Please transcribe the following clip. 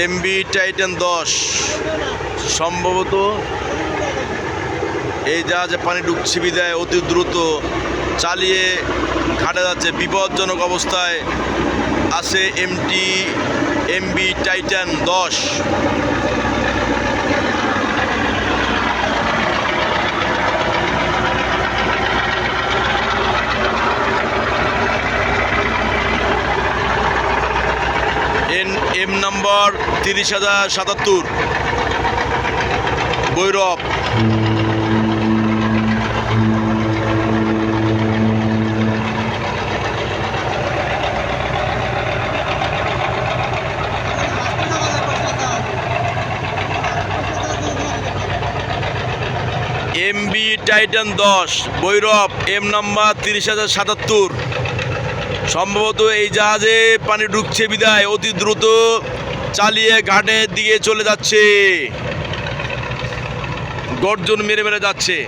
MB Titan দশ। সম্ভবত এই জাহাজে পানি ঢুকছে বিদায় অতি দ্রুত, চালিয়ে ঘাটে যাচ্ছে। বিপজ্জনক অবস্থায় আছে এমটি এমবি টাইটান দশ। এম নম্বর তিরিশ হাজার সাতাত্তর। ভৈরব। এমবি টাইটান দশ, ভৈরব, এম নাম্বার তিরিশ হাজার সাতাত্তর। সম্ভবত এই জাহাজে পানি ঢুকছে, বিদায়। অতি দ্রুত চালিয়ে ঘাটের দিকে চলে যাচ্ছে। গর্জন মেরে মেরে যাচ্ছে।